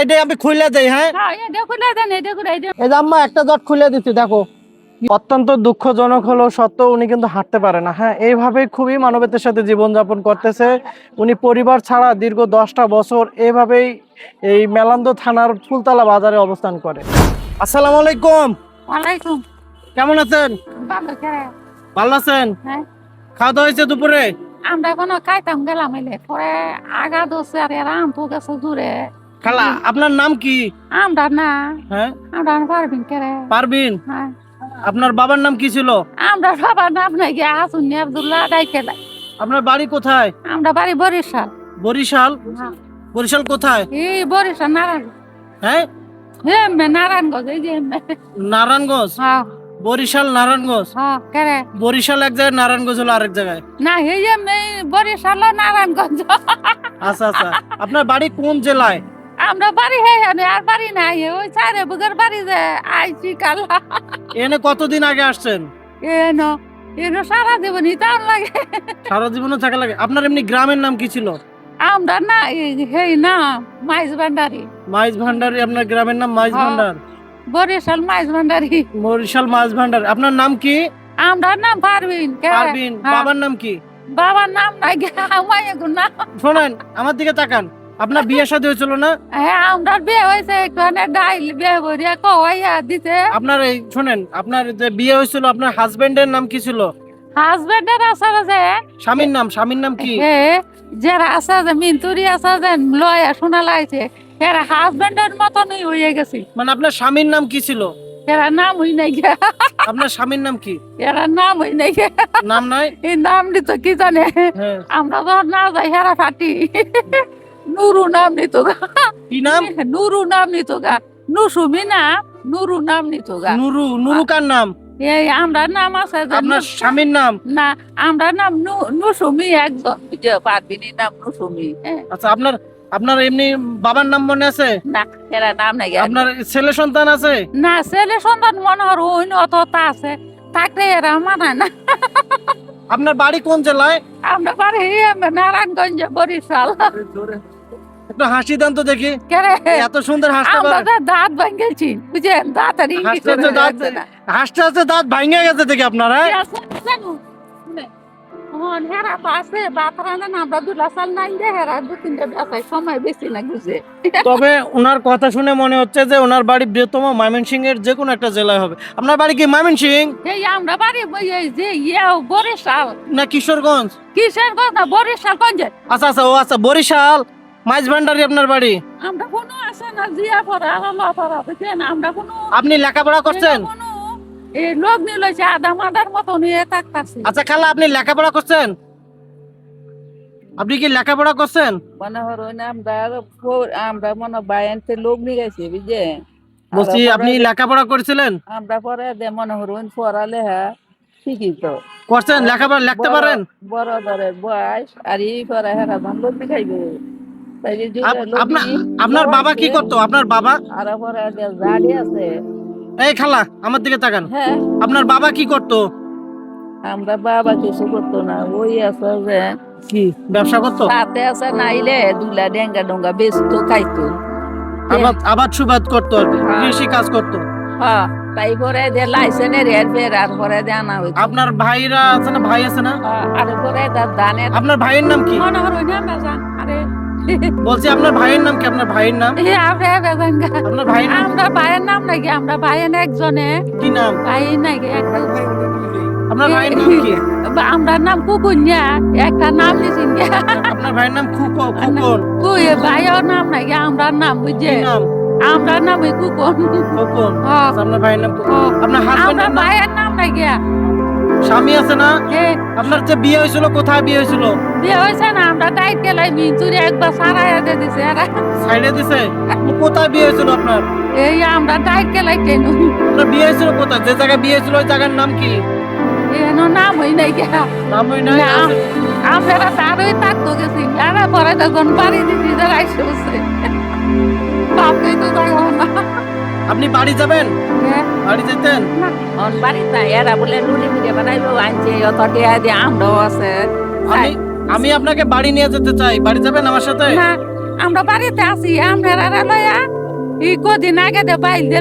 এটা আমি খুলে দেই হ্যাঁ? হ্যাঁ এই যে আম্মা একটা জট খুলে দিচ্ছি দেখো। অত্যন্ত দুঃখজনক হলো সত্ত্বেও উনি কিন্তু হাঁটতে পারে না হ্যাঁ? এইভাবে খুবই মানবতার সাথে জীবনযাপন করতেছে। উনি পরিবার ছাড়া দীর্ঘ দশটা বছর এইভাবেই এই মেলান্দ থানার ফুলতলা বাজারে অবস্থান করে। আসসালামু আলাইকুম। ওয়ালাইকুম। কেমন আছেন? ভালো আছেন? হ্যাঁ। খাওয়া দাওয়া হয়েছে দুপুরে? আমরা কোনো খাইতাম গেলাম এলে পরে আগা দোষে আর এরা আনতো গেছে দূরে। খালা আপনার নাম কি? আমরা না। হ্যাঁ? আমরা পারবিন করে পারবিন? হ্যাঁ। আপনার বাবার নাম কি ছিল? আমরা সবার নাম নাই গিয়ে আসুন আব্দুল্লাহ ডাইকে আপনার বাড়ি কোথায়? আমরা বাড়ি বরিশাল। বরিশাল? হ্যাঁ। বরিশাল কোথায়? এই বরিশাল নারায়ণ। হ্যাঁ? এমনি নারায়ণগঞ্জ এই যে নারায়ণগঞ্জ? হ্যাঁ। বরিশাল নারায়ণগঞ্জ? হ্যাঁ বরিশাল এক জায়গায় নারায়ণগঞ্জ হলো আরেক জায়গায়। না এই বরিশাল নারায়ণগঞ্জ। আচ্ছা আচ্ছা। আপনার বাড়ি কোন জেলায়? আমরা বাড়ি হে হেনে আর বাড়ি নাই। ওই চারে বুকের বাড়ি যে আইছি কালা। এনে কতদিন আগে আসছেন? এনো এনো সারা জীবনই তার লাগে। সারা জীবনে থাকা লাগে। আপনার এমনি গ্রামের নাম কি ছিল? আমরা না হেই না মাইজ ভান্ডারি। মাইজ ভান্ডারি আপনার গ্রামের নাম মাইজ হ্যাঁ। ভান্ডার? বরিশাল মাইজ ভান্ডারি। বরিশাল মাইজ ভান্ডার। আপনার নাম কি? আমরা নাম পারবিন? পারবিন হ্যাঁ। বাবার নাম কি? বাবার নাম নাই মাইয়া না। শোনেন আমার দিকে তাকান। আপনার বিয়ে শাদী হয়েছিল না? হ্যাঁ আমরা বিয়ে হয়েছে একটু ডাইল বিয়ে ভরিয়া কয়া দিতে আপনার এই শুনেন আপনার যে বিয়ে হয়েছিল আপনার হাজবেন্ডের নাম কি ছিল? হাজবেন্ডের আসলে যে স্বামীর নাম স্বামীর নাম কি? যারা আছে যে মিন্তুরি আছে যে লয়া শোনা লাগছে। এরা হাজবেন্ডের মতনই হয়ে গেছে। মানে আপনার স্বামীর নাম কি ছিল? এরা নাম হই নাই গে। আপনার স্বামীর নাম কি? এরা নাম হই নাই গে। নাম নাই? এই নাম দিত কি জানে? হ্যাঁ। আমরা তো না যাই হেরা ফাটি। নুরু নাম নিত গা। কি নাম? নুরু নাম নিত গা। নুসুমি না নুরু নাম নিত গা। নুরু নুরু কার নাম? এই আমরা নাম আছে আপনার স্বামীর নাম? না আমরা নাম নুসুমি একজন বুঝে পারবি নি নাম নুসুমি। হ্যাঁ। আচ্ছা আপনার আপনার এমনি বাবার নাম মনে আছে? না এরা নাম নাই। আপনার ছেলে সন্তান আছে? না ছেলে সন্তান মনে অন্য অতটা আছে। তাকে এরা মানায় না। আপনার বাড়ি কোন জেলায়? আমরা বাড়ি নারায়ণগঞ্জ বরিশাল। একটু হাসি দেন তো দেখি। এত সুন্দর হাসতে পারে। দাঁত বুঝেন দাঁত আর হাসতে হাসতে দাঁত যাচ্ছে হাসতে হাসতে দাঁত ভাঙে গেছে দেখি আপনার হ্যাঁ? হন, হেরা তো আছে, নাই হেরা দু তিনটে সময় বেশি না। তবে ওনার কথা শুনে মনে হচ্ছে যে ওনার বাড়ি বৃহত্তম ময়মনসিং এর যে কোনো একটা জেলায় হবে। আপনার বাড়ি কি ময়মনসিং এই আমরা বাড়ি এই যে ইয়ে বরিশাল। না কিশোরগঞ্জ? কিসের কথা বরিশাল গঞ্জে আচ্ছা আচ্ছা ও আচ্ছা বরিশাল। মাইজ ভান্ডারি আপনার বাড়ি? আমরা কোনো আছে না জিয়া পড়া আল্লাহ পড়া বুঝছেন? আমরা কোনো আপনি লেখাপড়া করছেন? এই লোক নিলছে আদা মাদার মতো নিয়ে থাকতাছি। আচ্ছা খালা আপনি লেখাপড়া করছেন? আপনি কি লেখাপড়া করছেন? মনে হর ওই আমরা আমরা মনে বায়ানতে লোক নিয়ে গেছি বুঝছে বলছি আপনি লেখাপড়া করেছিলেন? আমরা পরে দে মনে হর ওই পড়ালে হ্যাঁ ঠিকই তো। করছেন? লেখাপড়া লিখতে পারেন? বড় ধরের বয়স আর এই পরে হ্যাঁ লোক খাইবে আপনার বাবা কি করতো? আপনার বাবা? এই খালা আমার দিকে তাকান। হ্যাঁ। আপনার বাবা কি করতো? আমরা বাবা কিছু করতো না ওই আছে যে কি ব্যবসা করতো? সাথে আছে নাইলে দুলা ডেঙ্গা ডোঙ্গা বেচতো খাইতো। আবাদ আবাদ সুবাদ করতো আর হ্যাঁ। কৃষি কাজ করতো। হ্যাঁ তাই পরে দে লাইসেন্সের এর বের আর পরে দে আনা হইতো। আপনার ভাইরা আছে না? ভাই আছে না? হ্যাঁ, আর পরে তার ধানের আপনার ভাইয়ের নাম কি? মনে হর না আরে বলছি আপনার ভাইয়ের নাম কি আপনার ভাইয়ের নাম এই আমরা বেজান গা আপনার ভাইয়ের নাম আমরা ভাইয়ের নাম নাকি আমরা ভাইয়ের একজনে কি নাম ভাই নাকি একটা আপনার ভাইয়ের নাম কি আমরা নাম কুকুনিয়া একটা নাম গিয়া আপনার ভাইয়ের নাম খুকো খুকন তুই ভাইয়ের নাম নাকি আমরা নাম বুঝে নাম আমরা নাম ওই কুকুন হ্যাঁ, আচ্ছা, আপনার ভাইয়ের নাম। হ্যাঁ। আপনার হাজবেন্ডের ভাইয়ের নাম নাকি স্বামী আছে না আপনার যে বিয়ে হয়েছিল কোথায় বিয়ে হয়েছিল বিয়ে হয়েছে না গেলাই মিঞ্চুরি একবার সারাইয়া দিয়ে দিছে এরা। সাইডে দিছে? কোথায় বিয়ে হয়েছিল আপনার? এই আমরা ডাইট গেলাই কেন? আপনার বিয়ে হয়েছিল কোথায়? যে জায়গায় বিয়ে হয়েছিল ওই জায়গার নাম কি? এনো নাম হই নাই গিয়া নাম ওই নাই। আমরা তারই থাকতো গেছি এরা পরে তখন বাড়ি দিদি যারা আইসে বসে। তো হোক না। আপনি বাড়ি যাবেন? হ্যাঁ, বাড়ি যেতেন? বাড়ি তাই এরা বলে নুনি মিটে বানাইবো আনছে অত টিয়া দিয়ে আমরাও আছে। আমি আপনাকে বাড়ি নিয়ে যেতে চাই। বাড়ি যাবেন আমার সাথে? না আমরা বাড়িতে আছি আমরা লইয়া ই কদিন আগে দে বাইল দে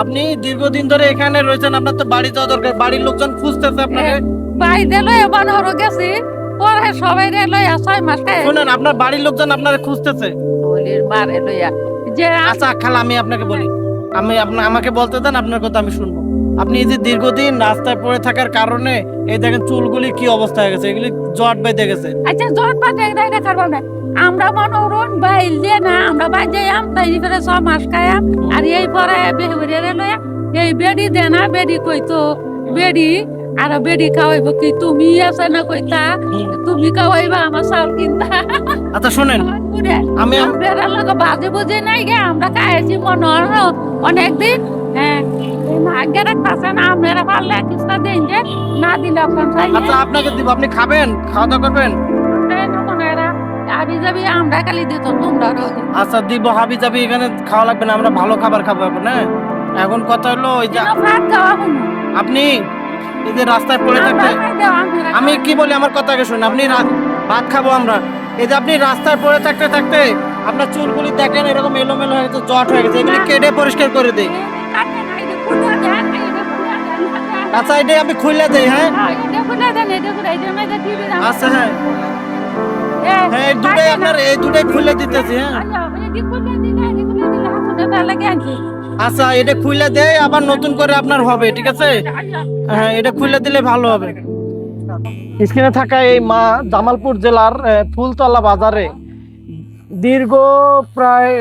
আপনি দীর্ঘদিন ধরে এখানে রয়েছেন আপনার তো বাড়ি যাওয়া দরকার বাড়ির লোকজন খুঁজতেছে আপনাকে। বাইল দে লইয়া বানর গেছি পরে সবাই রে লইয়া ছয় মাস খাই শুনেন আপনার বাড়ির লোকজন আপনাকে খুঁজতেছে। বলির মারে লইয়া যে আচ্ছা খালা আমি আপনাকে বলি। আমি আপনা আমাকে বলতে দেন আপনার কথা আমি শুনব। আপনি এই যে দীর্ঘদিন রাস্তায় পড়ে থাকার কারণে এই দেখেন চুলগুলি কি অবস্থা হয়ে গেছে এগুলি জট বেঁধে গেছে। আচ্ছা জট দেয় না কারণ আমরা মনোরণ বাইল দিয়ে না আমরা আম তাই করে ছ মাস খায়া আর এই পরে বেহুরে রে লইয়া এই বেডি দে না বেডি কইতো বেডি আর বেডি খাওয়াইব কি? তুমি আছে না কইতা? তুমি খাওয়াইবা আমার চাউল কিনতা। আচ্ছা শুনেন আমি আম- আমরা লোক বাজে বুঝে নাই গে আমরা খাইছি মনে অনেক অনেকদিন। হ্যাঁ না আমরা পারলে কিস্তা দেন যে না দিলে আচ্ছা আপনাকে দিব আপনি খাবেন খাওয়া দাওয়া করবেন? আবি যাবি আমরা খালি দিত তোমরা আচ্ছা দিব হাবি যাবি এখানে খাওয়া লাগবে না আমরা ভালো খাবার খাব এখন হ্যাঁ? এখন কথা হলো ওই যে আপনি এই যে রাস্তায় পড়ে থাকতে আমি কি বলি আমার কথা আগে শুনুন আপনি ভাত খাব আমরা। এই যে আপনি রাস্তায় পড়ে থাকতে থাকতে আপনার চুলগুলি দেখেন এরকম এলোমেলো হয়ে গেছে জট হয়ে গেছে এগুলি কেটে পরিষ্কার করে দিই। আচ্ছা এটাই আমি খুলে দেই হ্যাঁ? আচ্ছা হ্যাঁ। হ্যাঁ এই দুটাই আপনার, এই দুটাই খুলে দিতেছি হ্যাঁ। আচ্ছা এটা খুলে দেয় আবার নতুন করে আপনার হবে, ঠিক আছে? হ্যাঁ এটা খুলে দিলে ভালো হবে। স্ক্রিনে থাকা এই মা, জামালপুর জেলার ফুলতলা বাজারে দীর্ঘ প্রায়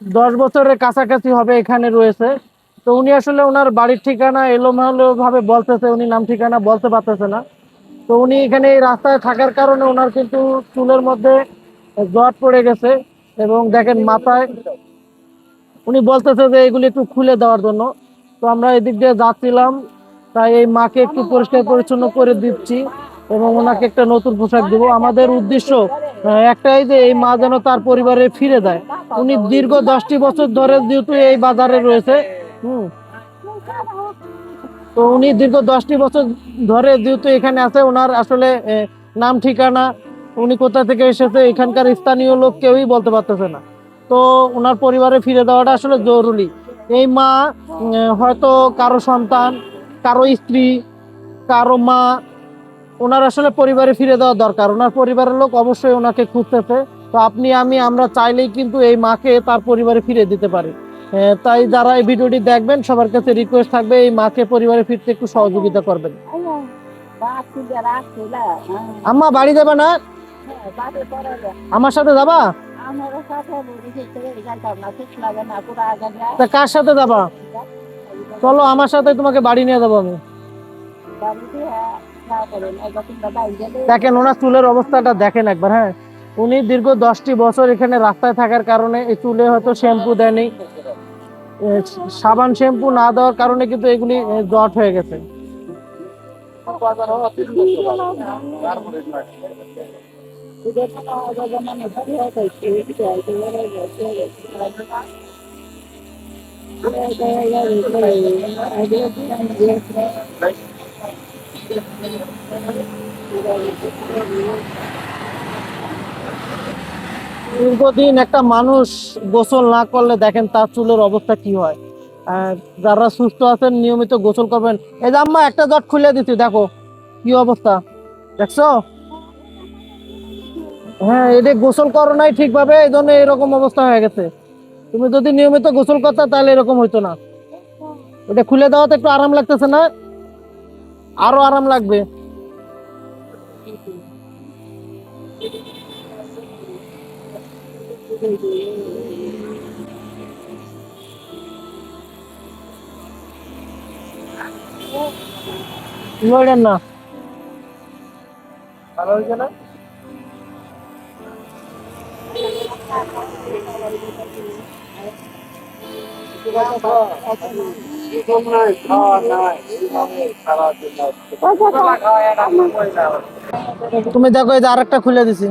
দশ বছরের কাছাকাছি হবে এখানে রয়েছে। তো উনি আসলে ওনার বাড়ির ঠিকানা এলোমেলো ভাবে বলতেছে, উনি নাম ঠিকানা বলতে পারতেছে না। তো উনি এখানে এই রাস্তায় থাকার কারণে ওনার কিন্তু চুলের মধ্যে জট পড়ে গেছে এবং দেখেন মাথায় উনি বলতেছে যে এগুলি একটু খুলে দেওয়ার জন্য। তো আমরা এদিক দিয়ে যাচ্ছিলাম, তাই এই মাকে একটু পরিষ্কার পরিচ্ছন্ন করে দিচ্ছি। এবং ওনাকে একটা নতুন পোশাক দিব। আমাদের উদ্দেশ্য একটাই যে এই মা যেন তার পরিবারে ফিরে দেয় উনি দীর্ঘ দশটি বছর ধরে যেহেতু এই বাজারে রয়েছে, হুম। তো উনি দীর্ঘ দশটি বছর ধরে যেহেতু এখানে আছে, ওনার আসলে নাম ঠিকানা, উনি কোথা থেকে এসেছে, এখানকার স্থানীয় লোক কেউই বলতে পারতেছে না। তো ওনার পরিবারে ফিরে দেওয়াটা আসলে জরুরি। এই মা হয়তো কারও সন্তান, কারও স্ত্রী, কারও মা ওনার আসলে পরিবারে ফিরে দেওয়া দরকার। ওনার পরিবারের লোক অবশ্যই ওনাকে খুঁজতেছে। তো আপনি, আমি, আমরা চাইলেই কিন্তু এই মাকে তার পরিবারে ফিরে দিতে পারি। তাই যারা এই ভিডিওটি দেখবেন, সবার কাছে রিকোয়েস্ট থাকবে এই মাকে পরিবারে ফিরতে একটু সহযোগিতা করবেন। আম্মা, বাড়ি যাবে না? আমার সাথে যাবা? তা কার সাথে যাবা? চলো, আমার সাথে তোমাকে বাড়ি নিয়ে যাব আমি। দেখেন ওনার চুলের অবস্থাটা দেখেন একবার হ্যাঁ উনি দীর্ঘ দশটি বছর এখানে রাস্তায় থাকার কারণে এই চুলে হয়তো শ্যাম্পু দেয়নি সাবান শ্যাম্পু না দেওয়ার কারণে কিন্তু এগুলি জট হয়ে গেছে দীর্ঘদিন একটা মানুষ গোসল না করলে দেখেন তার চুলের অবস্থা কি হয়। যারা সুস্থ আছেন, নিয়মিত গোসল করবেন। এই যে একটা জট খুলে দিচ্ছি, দেখো কি অবস্থা। দেখছ? হ্যাঁ এটা গোসল করো নাই ঠিকভাবে, এই জন্য এরকম অবস্থা হয়ে গেছে। তুমি যদি নিয়মিত গোসল করতে, তাহলে এরকম হইতো না। এটা খুলে দেওয়াতে একটু আরাম লাগতেছে না? আরও আরাম লাগবে। না। হয়েছে না? তুমি দেখো এই যে আরেকটা খুলে দিছি।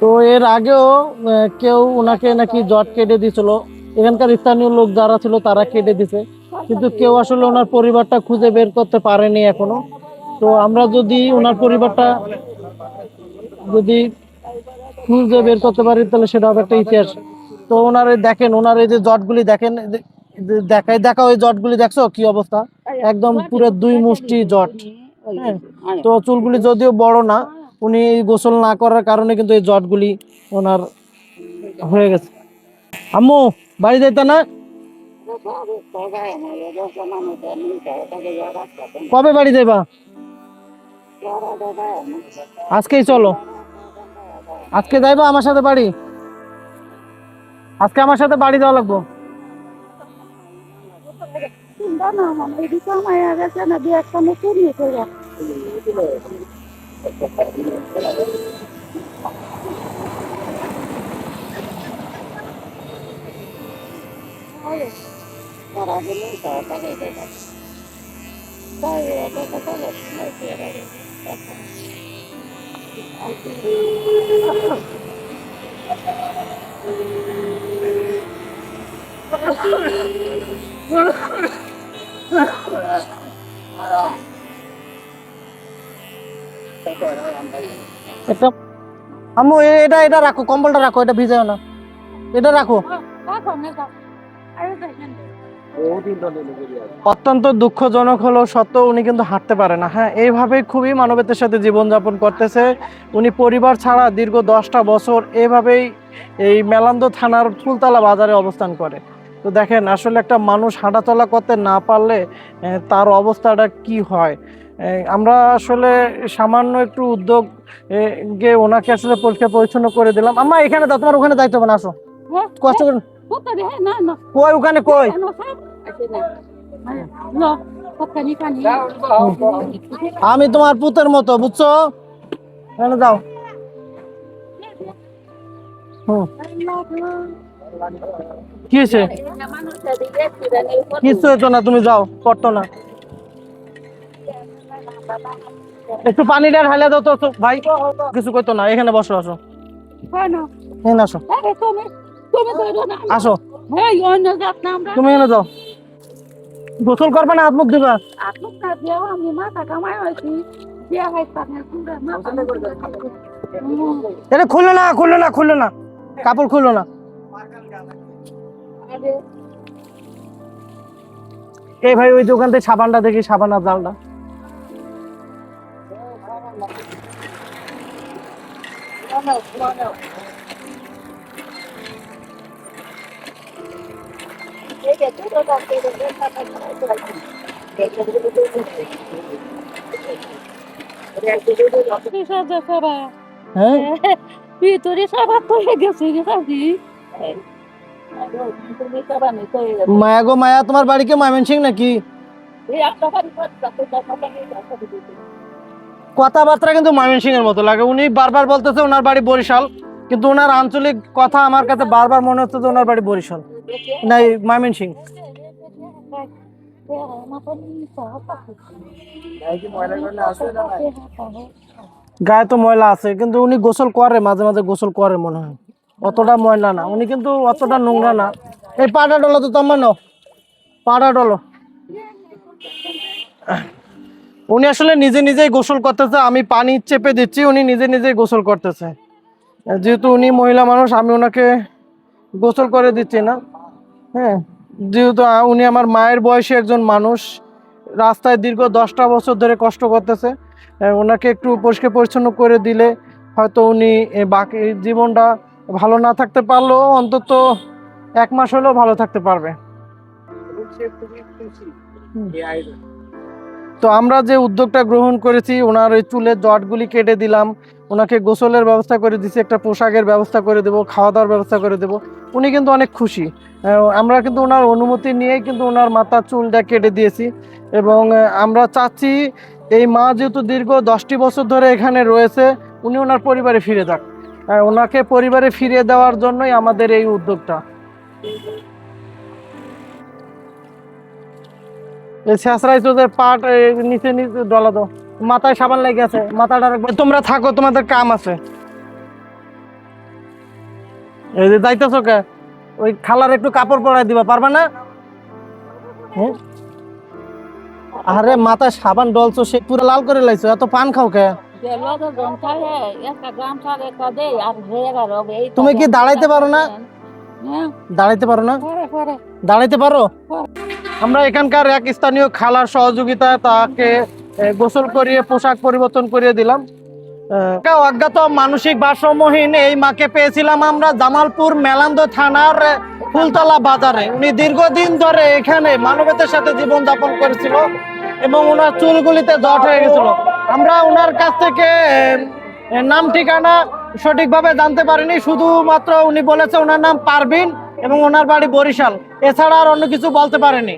তো এর আগেও কেউ ওনাকে নাকি জট কেটে দিছিল। এখানকার স্থানীয় লোক যারা ছিল তারা কেটে দিছে। কিন্তু কেউ আসলে ওনার পরিবারটা খুঁজে বের করতে পারেনি এখনও। তো আমরা যদি ওনার পরিবারটা যদি খুঁজে বের করতে পারি, তাহলে সেটা হবে একটা ইতিহাস। তো ওনার দেখেন, ওনার এই যে জটগুলি দেখেন, এই যে- এই যে দেখাই দেখা ওই জটগুলি দেখছ? কি অবস্থা? একদম পুরো দুই মুষ্টি জট। হ্যাঁ তো চুলগুলি যদিও বড় না, উনি গোসল না করার কারণে কিন্তু এই জটগুলি ওনার হয়ে গেছে। আম্মু, বাড়ি যাইতে না? কবে বাড়ি যাইবা? আজকেই চলো। আজকে যাইবা আমার সাথে বাড়ি। আজকে আমার সাথে বাড়ি যাওয়া লাগবো। চিন্তা না মানে এই সময় গেছে না দু একটা নতুন ইয়ে করে একটা আম্মু এ- এটা এটা রাখো কম্বলটা রাখো এটা ভিজে না এটা রাখো অত্যন্ত দুঃখজনক হলো সত্ত্বেও উনি কিন্তু হাঁটতে পারে না। হ্যাঁ এইভাবে খুবই মানবতার সাথে জীবনযাপন করতেছে। উনি পরিবার ছাড়া দীর্ঘ দশটা বছর এইভাবেই এই মেলান্দ থানার ফুলতলা বাজারে অবস্থান করে। তো দেখেন আসলে একটা মানুষ হাঁটাচলা করতে না পারলে তার অবস্থাটা কি হয়? আমরা আসলে সামান্য একটু উদ্যোগ এ, গে ওনাকে আসলে পরিষ্কার পরিচ্ছন্ন করে দিলাম। আম্মা এখানে দাও তোমার ওখানে দায়িত্ব হবে না আসো কষ্ট করে না না কই ওখানে কই আমি তোমার পুতের মতো বুঝছ? এখানে যাও। কি হয়েছে? কিছু হতো না তুমি যাও করতো না। একটু পানিটা ঢালে দাও তো ভাই। কিছু করতো না এখানে বসো আসো। এখানে আসো। আসো। তুমি এখানে যাও গোসল করবে না হাত মুখ দিবা এটা খুললো না খুললো না খুললো না। কাপড় খুললো না। এই ভাই ওই দোকান থেকে সাবানটা দেখি সাবান আর জালটা। হ্যাঁ ভিতরে সবার মায়া গো, মায়া, তোমার বাড়ি কি ময়মনসিং নাকি? কথাবার্তা কিন্তু ময়মনসিং এর মতো লাগে। উনি বারবার বলতেছে ওনার বাড়ি বরিশাল, কিন্তু ওনার আঞ্চলিক কথা আমার কাছে বারবার মনে হচ্ছে যে ওনার বাড়ি বরিশাল। না ময়মনসিং গায়ে তো ময়লা আছে, কিন্তু উনি গোসল করে, মাঝে মাঝে গোসল করে মনে হয়। অতটা ময়লা না, উনি কিন্তু অতটা নোংরা না। এই পাটা ডলো তো তোমার নাও। পাটা ডলো। উনি আসলে নিজে নিজেই গোসল করতেছে, আমি পানি চেপে দিচ্ছি, উনি নিজে নিজেই গোসল করতেছে। যেহেতু উনি মহিলা মানুষ, আমি ওনাকে গোসল করে দিচ্ছি না। হ্যাঁ। যেহেতু উনি আমার মায়ের বয়সী একজন মানুষ রাস্তায় দীর্ঘ দশটা বছর ধরে কষ্ট করতেছে ওনাকে একটু পরিষ্কার পরিচ্ছন্ন করে দিলে হয়তো উনি বাকি জীবনটা ভালো না থাকতে পারলেও অন্তত এক মাস হলেও ভালো থাকতে পারবে। তো আমরা যে উদ্যোগটা গ্রহণ করেছি, ওনার ওই চুলের জটগুলি কেটে দিলাম। ওনাকে গোসলের ব্যবস্থা করে দিছি, একটা পোশাকের ব্যবস্থা করে দেবো খাওয়া দাওয়ার ব্যবস্থা করে দেবো। উনি কিন্তু অনেক খুশি। আমরা কিন্তু ওনার অনুমতি নিয়েই কিন্তু ওনার মাথার চুলটা কেটে দিয়েছি এবং আমরা চাচ্ছি এই মা যেহেতু দীর্ঘ দশটি বছর ধরে এখানে রয়েছে, উনি ওনার পরিবারে ফিরে যাক। ওনাকে পরিবারে ফিরিয়ে দেওয়ার জন্যই আমাদের এই উদ্যোগটা। শেষরাই তোদের পাট নিচে নিচে ডলা দাও। মাথায় সাবান লেগে আছে মাথাটা রাখবে। তোমরা থাকো তোমাদের কাম আছে। এই যে যাইতেছো কে? ওই খালার একটু কাপড় পরাই দিবা পারবা না? আরে মাথায় সাবান ডলছো সে পুরো লাল করে লাইছো এত পান খাও কে? হয়ে তুমি কি দাঁড়াইতে পারো না? হ্যাঁ। দাঁড়াইতে পারো না? দাঁড়াইতে পারো? আমরা এখানকার এক স্থানীয় খালার সহযোগিতায় তাকে গোসল করিয়ে পোশাক পরিবর্তন করিয়ে দিলাম। অজ্ঞাত মানসিক ভারসাম্যহীন এই মাকে পেয়েছিলাম আমরা জামালপুর মেলান্দ থানার ফুলতলা বাজারে। উনি দীর্ঘদিন ধরে এখানে মানবতার সাথে জীবন যাপন করেছিল এবং ওনার চুলগুলিতে জট হয়ে গেছিল। আমরা ওনার কাছ থেকে নাম ঠিকানা সঠিকভাবে জানতে পারিনি। শুধুমাত্র উনি বলেছে ওনার নাম পারবিন এবং ওনার বাড়ি বরিশাল। এছাড়া আর অন্য কিছু বলতে পারেনি।